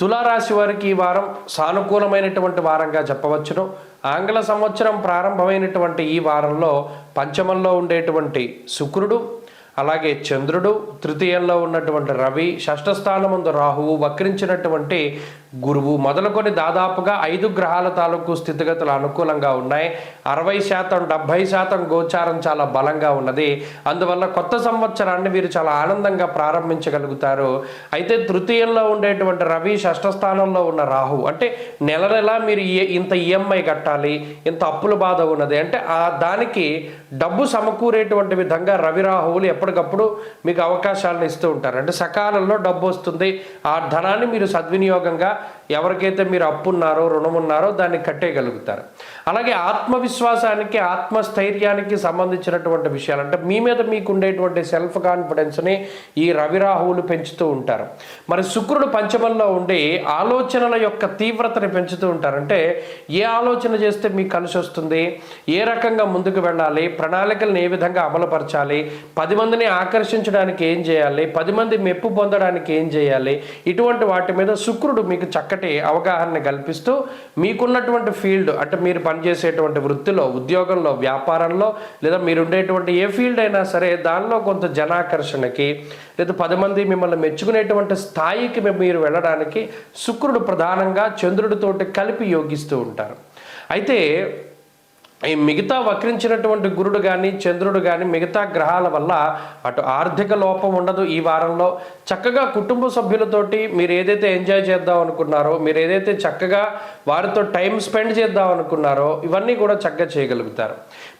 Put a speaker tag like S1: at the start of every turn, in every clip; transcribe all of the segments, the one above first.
S1: తులారాశి వారికి ఈ వారం సానుకూలమైనటువంటి వారంగా చెప్పవచ్చును. ఆంగ్ల సంవత్సరం ప్రారంభమైనటువంటి ఈ వారంలో పంచమంలో ఉండేటువంటి శుక్రుడు అలాగే చంద్రుడు తృతీయంలో ఉన్నటువంటి రవి షష్ఠస్థానముందు రాహువు వక్రించినటువంటి గురువు. మొదలుకొని దాదాపుగా ఐదు గ్రహాల తాలూకు స్థితిగతులు అనుకూలంగా ఉన్నాయి. అరవై శాతం డెబ్భై శాతం గోచారం చాలా బలంగా ఉన్నది. అందువల్ల కొత్త సంవత్సరాన్ని వీరు చాలా ఆనందంగా ప్రారంభించగలుగుతారు. అయితే తృతీయంలో ఉండేటువంటి రవి షష్ఠ స్థానంలో ఉన్న రాహు అంటే నెల నెల మీరు ఈ- ఇంత ఈఎంఐ కట్టాలి ఇంత అప్పుల బాధ ఉన్నది. అంటే ఆ దానికి డబ్బు సమకూరేటువంటి విధంగా రవి రాహువులు ఎప్పటికప్పుడు మీకు అవకాశాలను ఇస్తూ ఉంటారు. అంటే సకాలంలో డబ్బు వస్తుంది. ఆ ధనాన్ని మీరు సద్వినియోగంగా ఎవరికైతే మీరు అప్పు ఉన్నారో రుణం ఉన్నారో దాన్ని కట్టేయగలుగుతారు. అలాగే ఆత్మవిశ్వాసానికి ఆత్మస్థైర్యానికి సంబంధించినటువంటి విషయాలు. అంటే మీ మీద మీకు ఉండేటువంటి సెల్ఫ్ కాన్ఫిడెన్స్ని ఈ రవిరాహువులు పెంచుతూ ఉంటారు. మరి శుక్రుడు పంచమంలో ఉండి ఆలోచనల యొక్క తీవ్రతని పెంచుతూ ఉంటారు. అంటే ఏ ఆలోచన చేస్తే మీకు కలిసి వస్తుంది? ఏ రకంగా ముందుకు వెళ్ళాలి? ప్రణాళికలను ఏ విధంగా అమలుపరచాలి? పది మందిని ఆకర్షించడానికి ఏం చేయాలి? పది మంది మెప్పు పొందడానికి ఏం చేయాలి? ఇటువంటి వాటి మీద శుక్రుడు మీకు చక్కటి అవగాహన కల్పిస్తూ మీకున్నటువంటి ఫీల్డ్ అంటే మీరు పనిచేసేటువంటి వృత్తిలో ఉద్యోగంలో వ్యాపారంలో లేదా మీరు ఉండేటువంటి ఏ ఫీల్డ్ అయినా సరే దానిలో కొంత జనాకర్షణకి లేదా పది మంది మిమ్మల్ని మెచ్చుకునేటువంటి స్థాయికి మీరు వెళ్ళడానికి శుక్రుడు ప్రధానంగా చంద్రుడితోటి కలిపి యోగిస్తూ ఉంటారు. అయితే ఈ మిగతా వక్రించినటువంటి గురుడు కానీ చంద్రుడు కానీ మిగతా గ్రహాల వల్ల అటు ఆర్థిక లోపం ఉండదు ఈ వారంలో. చక్కగా కుటుంబ సభ్యులతోటి మీరు ఏదైతే ఎంజాయ్ చేద్దాం అనుకున్నారో మీరు ఏదైతే చక్కగా వారితో టైం స్పెండ్ చేద్దాం అనుకున్నారో ఇవన్నీ కూడా చక్కగా చేయగలుగుతారు.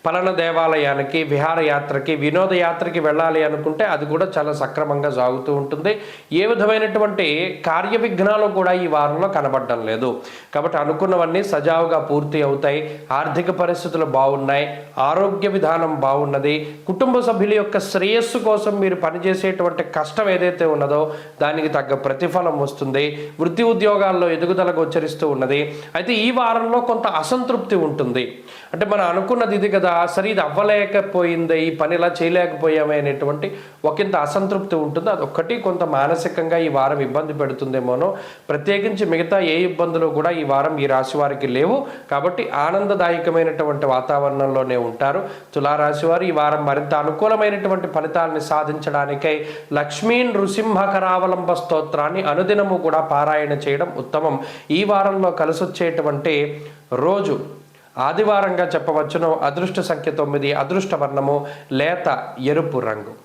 S1: పలానా దేవాలయానికి విహారయాత్రకి వినోదయాత్రకి వెళ్ళాలి అనుకుంటే అది కూడా చాలా సక్రమంగా సాగుతూ ఉంటుంది. ఏ విధమైనటువంటి కార్య విఘ్నాలు కూడా ఈ వారంలో కనబడడం లేదు. కాబట్టి అనుకున్నవన్నీ సజావుగా పూర్తి అవుతాయి. ఆర్థిక పరిస్థితులు బాగున్నాయి. ఆరోగ్య విధానం బాగున్నది. కుటుంబ సభ్యుల యొక్క శ్రేయస్సు కోసం మీరు పనిచేసేటువంటి కష్టం ఏదైతే ఉన్నదో దానికి తగ్గ ప్రతిఫలం వస్తుంది. వృత్తి ఉద్యోగాల్లో ఎదుగుదల గోచరిస్తూ ఉన్నది. అయితే ఈ వారంలో కొంత అసంతృప్తి ఉంటుంది. అంటే మనం అనుకున్నది ఇది కదా సరే ఇది అవ్వలేకపోయింది ఈ పని ఇలా చేయలేకపోయామే అనేటువంటి ఒకంత అసంతృప్తి ఉంటుంది. అదొక్కటి కొంత మానసికంగా ఈ వారం ఇబ్బంది పెడుతుందేమోనో. ప్రత్యేకించి మిగతా ఏ ఇబ్బందులు కూడా ఈ వారం ఈ రాశి వారికి లేవు. కాబట్టి ఆనందదాయకమైనటువంటి వాతావరణంలోనే ఉంటారు. తులారాశి వారు ఈ వారం మరింత అనుకూలమైనటువంటి ఫలితాలని సాధించడానికై లక్ష్మీ నృసింహకరావలంబ స్తోత్రాన్ని అనుదినము కూడా పారాయణ చేయడం ఉత్తమం. ఈ వారంలో కలిసొచ్చేటువంటి రోజు ఆదివారంగా చెప్పవచ్చును. అదృష్ట సంఖ్య తొమ్మిది అదృష్ట వర్ణము లేత ఎరుపు రంగు.